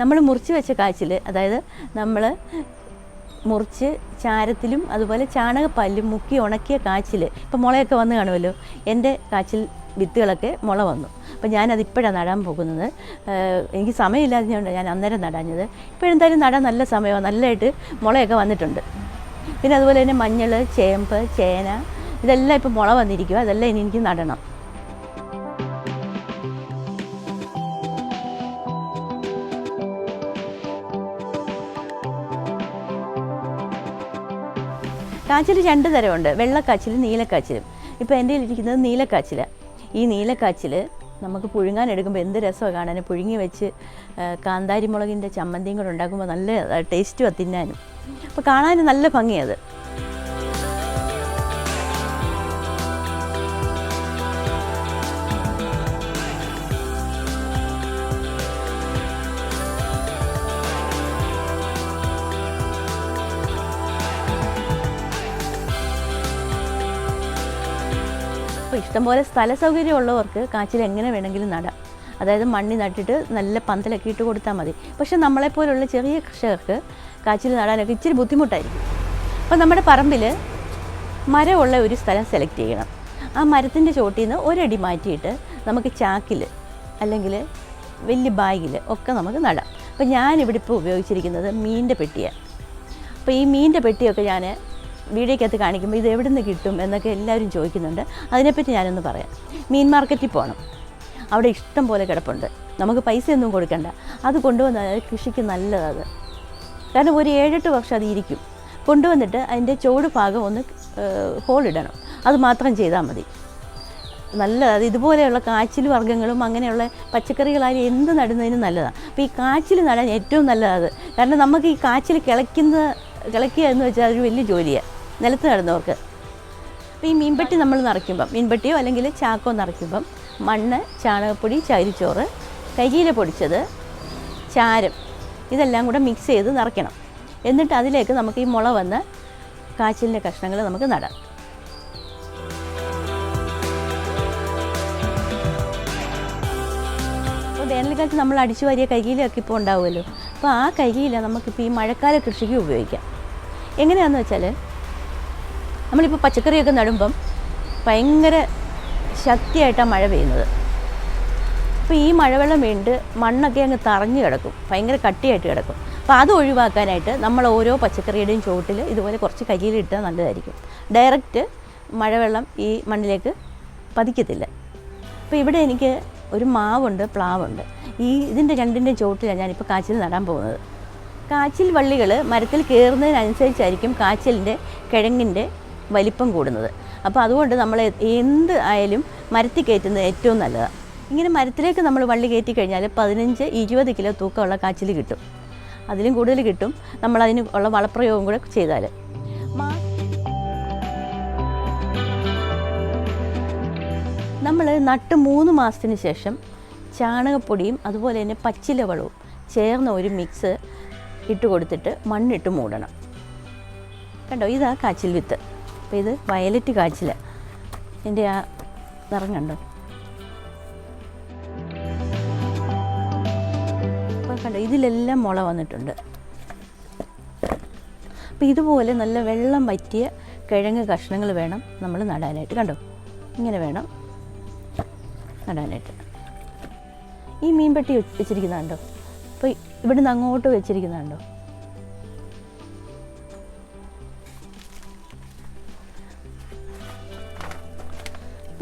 നമ്മൾ മുറിച്ച് വെച്ച കാച്ചിൽ അതായത് നമ്മൾ മുറിച്ച് ചാരത്തിലും അതുപോലെ ചാണകപ്പാലിലും മുക്കി ഉണക്കിയ കാച്ചിൽ. ഇപ്പം മുളയൊക്കെ വന്ന് കാണുമല്ലോ? എന്റെ കാച്ചിൽ വിത്തുകളൊക്കെ മുള വന്നു. അപ്പോൾ ഞാനത് ഇപ്പോഴാണ് നടാൻ പോകുന്നത്. എനിക്ക് സമയമില്ലാത്തതുകൊണ്ട് ഞാൻ അന്നേരം നടാഞ്ഞത്. ഇപ്പോഴെന്തായാലും നടാൻ നല്ല സമയമാണ് നല്ലതായിട്ട് മുളയൊക്കെ വന്നിട്ടുണ്ട്. പിന്നെ അതുപോലെ തന്നെ മഞ്ഞൾ ചേമ്പ് ചേന ഇതെല്ലാം ഇപ്പോൾ മുള വന്നിരിക്കുക അതെല്ലാം ഇനി എനിക്ക് നടണം. കാച്ചിൽ രണ്ട് തരമുണ്ട്. വെള്ളക്കാച്ചിലും നീലക്കാച്ചിലും. ഇപ്പോൾ എന്റെ ഇരിക്കുന്നത് നീലക്കാച്ചിൽ ഈ നീലക്കാച്ചിൽ നമുക്ക് പുഴുങ്ങാൻ എടുക്കുമ്പോൾ എന്ത് രസമാണ് കാണാൻ പുഴുങ്ങി വെച്ച് കാന്താരി മുളകിന്റെ ചമ്മന്തിയും കൂടെ ഉണ്ടാക്കുമ്പോൾ നല്ല ടേസ്റ്റുമാണ് തിന്നാനും. അപ്പോൾ കാണാൻ നല്ല ഭംഗിയത് അപ്പോൾ ഇഷ്ടംപോലെ സ്ഥല സൗകര്യം ഉള്ളവർക്ക് കാച്ചിൽ എങ്ങനെ വേണമെങ്കിലും നടാം. അതായത് മണ്ണി നട്ടിട്ട് നല്ല പന്തലൊക്കെ ഇട്ട് കൊടുത്താൽ മതി. പക്ഷേ നമ്മളെപ്പോലുള്ള ചെറിയ കർഷകർക്ക് കാച്ചിൽ നടാനൊക്കെ ഇച്ചിരി ബുദ്ധിമുട്ടായിരിക്കും. അപ്പോൾ നമ്മുടെ പറമ്പിൽ മരമുള്ള ഒരു സ്ഥലം സെലക്ട് ചെയ്യണം. ആ മരത്തിന്റെ ചോട്ടിൽ നിന്ന് ഒരടി മാറ്റിയിട്ട് നമുക്ക് ചാക്കിൽ അല്ലെങ്കിൽ വലിയ ബാഗിൽ ഒക്കെ നമുക്ക് നടാം. അപ്പോൾ ഞാനിവിടെ ഇപ്പോൾ ഉപയോഗിച്ചിരിക്കുന്നത് മീന്റെ പെട്ടിയാണ്. അപ്പോൾ ഈ മീന്റെ പെട്ടിയൊക്കെ ഞാൻ വീഡിയോക്കകത്ത് കാണിക്കുമ്പോൾ ഇത് എവിടെ നിന്ന് കിട്ടും എന്നൊക്കെ എല്ലാവരും ചോദിക്കുന്നുണ്ട്. അതിനെപ്പറ്റി ഞാനൊന്ന് പറയാം. മീൻ മാർക്കറ്റിൽ പോകണം അവിടെ ഇഷ്ടം പോലെ കിടപ്പുണ്ട്. നമുക്ക് പൈസയൊന്നും കൊടുക്കണ്ട. അത് കൊണ്ടുവന്നാൽ കൃഷിക്ക് നല്ലതാണ്. കാരണം ഒരു ഏഴെട്ട് വർഷം അത് ഇരിക്കും. കൊണ്ടുവന്നിട്ട് അതിന്റെ ചോട് ഭാഗം ഒന്ന് ഹോളിടണം അത് മാത്രം ചെയ്താൽ മതി. നല്ലതാണ് ഇതുപോലെയുള്ള കാച്ചിൽ വർഗങ്ങളും അങ്ങനെയുള്ള പച്ചക്കറികളായാലും എന്ത് നടുന്നതിനും നല്ലതാണ് അപ്പോൾ ഈ കാച്ചിൽ നടാൻ ഏറ്റവും നല്ലതാണ് കാരണം നമുക്ക് ഈ കാച്ചിൽ കിളയ്ക്കുന്ന കിളയ്ക്കുക എന്ന് വെച്ചാൽ അതൊരു വലിയ ജോലിയാണ് നിലത്ത് നടുന്നവർക്ക് അപ്പോൾ ഈ മീൻപെട്ടി നമ്മൾ നിറയ്ക്കുമ്പം മീൻപെട്ടിയോ അല്ലെങ്കിൽ ചാക്കോ നിറയ്ക്കുമ്പം മണ്ണ് ചാണകപ്പൊടി ചകിരിച്ചോറ് കരിയില പൊടിച്ചത് ചാരം ഇതെല്ലാം കൂടെ മിക്സ് ചെയ്ത് നിറയ്ക്കണം. എന്നിട്ട് അതിലേക്ക് നമുക്ക് ഈ മുള വന്ന് കാച്ചിലിന്റെ കഷ്ണങ്ങൾ നമുക്ക് നടാം. അപ്പോൾ വേനൽക്കാലത്ത് നമ്മൾ അടിച്ചു വാരിയ കരിയിലൊക്കെ ഇപ്പോൾ ഉണ്ടാവുമല്ലോ. അപ്പോൾ ആ കരിയില നമുക്കിപ്പോൾ ഈ മഴക്കാല കൃഷിക്ക് ഉപയോഗിക്കാം. എങ്ങനെയാണെന്ന് വെച്ചാൽ നമ്മളിപ്പോൾ പച്ചക്കറിയൊക്കെ നടുമ്പം ഭയങ്കര ശക്തിയായിട്ടാണ് മഴ പെയ്യുന്നത്. അപ്പോൾ ഈ മഴവെള്ളം വീണ്ട് മണ്ണൊക്കെ അങ്ങ് തറഞ്ഞു കിടക്കും ഭയങ്കര കട്ടിയായിട്ട് കിടക്കും. അപ്പോൾ അത് ഒഴിവാക്കാനായിട്ട് നമ്മൾ ഓരോ പച്ചക്കറിയുടെയും ചുവട്ടിൽ ഇതുപോലെ കുറച്ച് കരിയിലിട്ടാൽ നല്ലതായിരിക്കും. ഡയറക്റ്റ് മഴവെള്ളം ഈ മണ്ണിലേക്ക് പതിക്കത്തില്ല. അപ്പോൾ ഇവിടെ എനിക്ക് ഒരു മാവുണ്ട് പ്ലാവുണ്ട്. ഈ ഇതിന്റെ രണ്ടിന്റെയും ചുവട്ടിലാണ് ഞാനിപ്പോൾ കാച്ചിൽ നടാൻ പോകുന്നത്. കാച്ചിൽ വള്ളികൾ മരത്തിൽ കയറുന്നതിനനുസരിച്ചായിരിക്കും കാച്ചിലിന്റെ കിഴങ്ങിന്റെ വലിപ്പം കൂടുന്നത്. അപ്പോൾ അതുകൊണ്ട് നമ്മൾ എന്ത് ആയാലും മരത്തിൽ കയറ്റുന്നത് ഏറ്റവും നല്ലതാണ് ഇങ്ങനെ മരത്തിലേക്ക് നമ്മൾ വള്ളി കയറ്റി കഴിഞ്ഞാൽ പതിനഞ്ച് ഇരുപത് കിലോ തൂക്കമുള്ള കാച്ചിൽ കിട്ടും. അതിലും കൂടുതൽ കിട്ടും നമ്മൾ അതിന് ഉള്ള വളപ്രയോഗം കൂടെ ചെയ്താൽ നമ്മൾ നട്ട് മൂന്ന് മാസത്തിന് ശേഷം ചാണകപ്പൊടിയും അതുപോലെ തന്നെ പച്ചില വളവും ചേർന്ന ഒരു മിക്സ് ഇട്ട് കൊടുത്തിട്ട് മണ്ണിട്ട് മൂടണം. കണ്ടോ? ഇതാ കാച്ചിൽ വിത്ത്. അപ്പോൾ ഇത് വയലറ്റ് കാച്ചിൽ എന്റെ ആ നിറം കണ്ടോ അപ്പോൾ കണ്ടോ ഇതിലെല്ലാം മുള വന്നിട്ടുണ്ട്. അപ്പോൾ ഇതുപോലെ നല്ല വെള്ളം പറ്റിയ കിഴങ്ങ് കഷ്ണങ്ങൾ വേണം നമ്മൾ നടാനായിട്ട്. കണ്ടോ ഇങ്ങനെ വേണം നടാനായിട്ട്. ഈ മീൻപെട്ടി വെച്ചിരിക്കുന്നതുണ്ടോ കണ്ടോ അപ്പോൾ ഇവിടുന്ന് അങ്ങോട്ട് വെച്ചിരിക്കുന്നത് കണ്ടോ.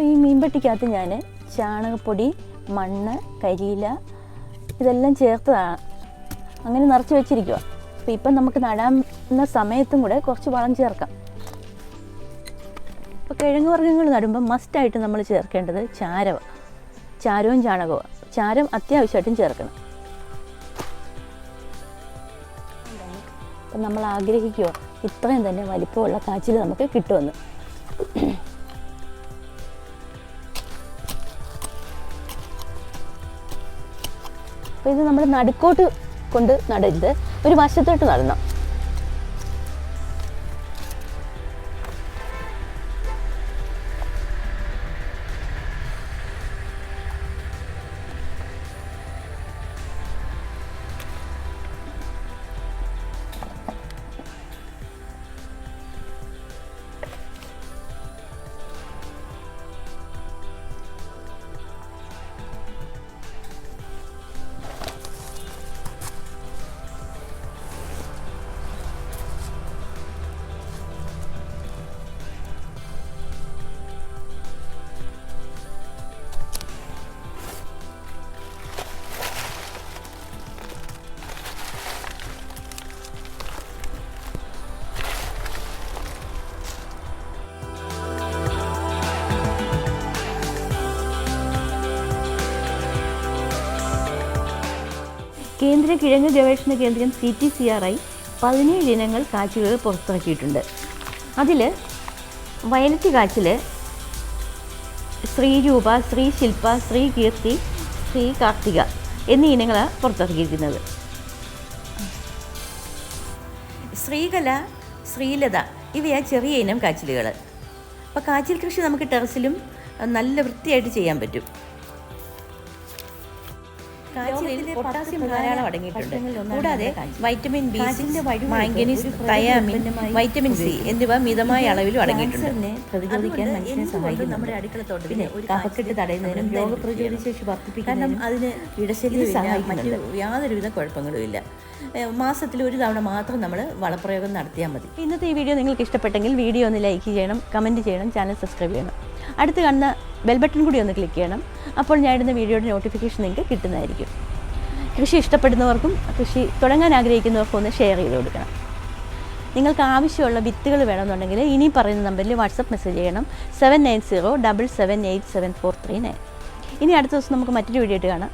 അപ്പോൾ ഈ മീൻപെട്ടിക്കകത്ത് ഞാൻ ചാണകപ്പൊടി മണ്ണ് കരിയില ഇതെല്ലാം ചേർത്തതാണ്. അങ്ങനെ നിറച്ച് വെച്ചിരിക്കുക അപ്പോൾ ഇപ്പം നമുക്ക് നടാവുന്ന സമയത്തും കൂടെ കുറച്ച് വളം ചേർക്കാം. അപ്പോൾ കിഴങ്ങ് വർഗങ്ങൾ നടുമ്പോൾ മസ്റ്റായിട്ട് നമ്മൾ ചേർക്കേണ്ടത് ചാരവ. ചാരവും ചാണകവും. ചാരം അത്യാവശ്യമായിട്ടും ചേർക്കണം. അപ്പം നമ്മൾ ആഗ്രഹിക്കുക ഇത്രയും തന്നെ വലിപ്പമുള്ള കാച്ചിൽ നമുക്ക് കിട്ടുമെന്ന്. അപ്പോൾ ഇത് നമ്മൾ നടുക്കോട്ട് കൊണ്ട് നടരുത്. ഒരു വശത്തോട്ട് നടണം. കേന്ദ്ര കിഴങ്ങ് ഗവേഷണ കേന്ദ്രം C T C R I പതിനേഴ് ഇനങ്ങൾ കാച്ചിലുകൾ പുറത്തിറക്കിയിട്ടുണ്ട്. അതിൽ വയലറ്റ് കാച്ചിൽ ശ്രീരൂപ ശ്രീ ശില്പ ശ്രീ കീർത്തി ശ്രീ കാർത്തിക എന്നീ ഇനങ്ങളാണ് പുറത്തിറക്കിയിരിക്കുന്നത്. ശ്രീകല ശ്രീലത ഇവയാണ് ചെറിയ ഇനം കാച്ചിലുകൾ അപ്പോൾ കാച്ചിൽ കൃഷി നമുക്ക് ടെറസിലും നല്ല വൃത്തിയായിട്ട് ചെയ്യാൻ പറ്റും. കാച്ചിലിൽ പൊട്ടാസ്യം ധാരാളം അടങ്ങിയിട്ടുണ്ട്. കൂടാതെ vitamin B manganese thiamine vitamin C എന്നിവ മിതമായ അളവിലും അടങ്ങിയിട്ടുണ്ട്. പ്രതിരോധിക്കാൻ മനുഷ്യനെ സഹായിക്കും നമ്മുടെ അടുക്കളത്തോട്ട് പിന്നെ കഫക്കെട്ട് തടയുന്നതിനും രോഗപ്രതിരോധ ശേഷി വർദ്ധിപ്പിക്കാനും അതിന് ഇടശല്യം സഹായിക്കുന്നുണ്ട്. യാതൊരുവിധ കുഴപ്പങ്ങളും ഇല്ല. മാസത്തിൽ ഒരു തവണ മാത്രം നമ്മൾ വളപ്രയോഗം നടത്തിയാൽ മതി. ഇന്നത്തെ ഈ വീഡിയോ നിങ്ങൾക്ക് ഇഷ്ടപ്പെട്ടെങ്കിൽ വീഡിയോ ഒന്ന് ലൈക്ക് ചെയ്യണം കമന്റ് ചെയ്യണം ചാനൽ സബ്സ്ക്രൈബ് ചെയ്യണം. അടുത്ത് കാണുന്ന ബെൽ ബട്ടൺ കൂടി ഒന്ന് ക്ലിക്ക് ചെയ്യണം. അപ്പോൾ ഞാൻ ഇടുന്ന വീഡിയോയുടെ നോട്ടിഫിക്കേഷൻ നിങ്ങൾക്ക് കിട്ടുന്നതായിരിക്കും. കൃഷി ഇഷ്ടപ്പെടുന്നവർക്കും കൃഷി തുടങ്ങാൻ ആഗ്രഹിക്കുന്നവർക്കും ഒന്ന് ഷെയർ ചെയ്ത് കൊടുക്കണം. നിങ്ങൾക്ക് ആവശ്യമുള്ള വിത്തുകൾ വേണമെന്നുണ്ടെങ്കിൽ ഇനി പറയുന്ന നമ്പറിൽ വാട്സപ്പ് മെസ്സേജ് ചെയ്യണം. Seven nine zero double seven eight seven four three nine ഇനി അടുത്ത ദിവസം നമുക്ക് മറ്റൊരു വീഡിയോ ആയിട്ട് കാണാം.